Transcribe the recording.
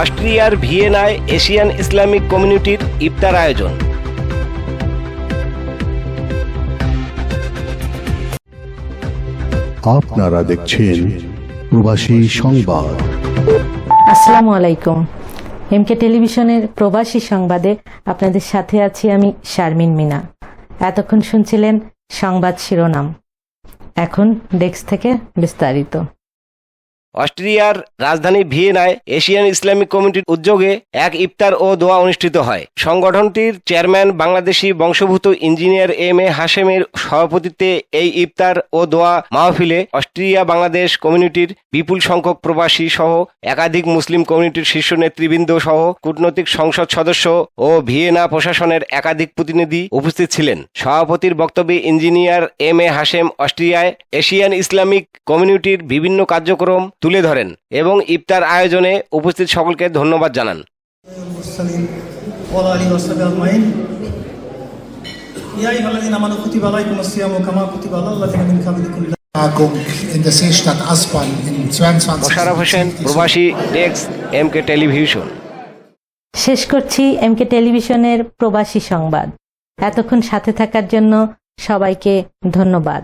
অস্ট্রিয়ার ভিয়েনায় Asian Islamic কমিউনিটির ইফতার আয়োজন। আপনারা দেখছেন প্রবাসী সংবাদ। আসসালামু আলাইকুম। এমকে টেলিভিশনের প্রবাসী সংবাদে আপনাদের সাথে আছি আমি শারমিন মিনা। এতক্ষণ শুনছিলেন সংবাদ শিরোনাম। এখন ডেস্ক থেকে বিস্তারিত। অস্ট্রিয়ার রাজধানী ভিয়েনায় এশিয়ান ইসলামিক কমিটির উদ্যোগে এক ইফতার ও দোয়া অনুষ্ঠিত হয়। সংগঠনটির চেয়ারম্যান বাংলাদেশি বংশভূত ইঞ্জিনিয়ার এম এ হাশেমের সভাপতিত্বে এই ইফতার ও দোয়া মাহফিলে অস্ট্রিয়া বাংলাদেশ কমিউনিটির বিপুল সংখ্যক প্রবাসী সহ একাধিক মুসলিম কমিউনিটির শীর্ষ নেতৃবৃন্দ সহ কূটনৈতিক সংসদ সদস্য ও ভিয়েনা প্রশাসনের একাধিক প্রতিনিধি উপস্থিত ছিলেন। সভাপতির বক্তব্যে ইঞ্জিনিয়ার এম এ হাশেম অস্ট্রিয়ায় এশিয়ান ইসলামিক কমিউনিটির বিভিন্ন কার্যক্রম তুলে ধরেন এবং ইফতার আয়োজনে উপস্থিত সকলকে ধন্যবাদ জানান। প্রবাসী ডেস্ক টেলিভিশন। শেষ করছি এম কে টেলিভিশনের প্রবাসী সংবাদ। এতক্ষণ সাথে থাকার জন্য সবাইকে ধন্যবাদ।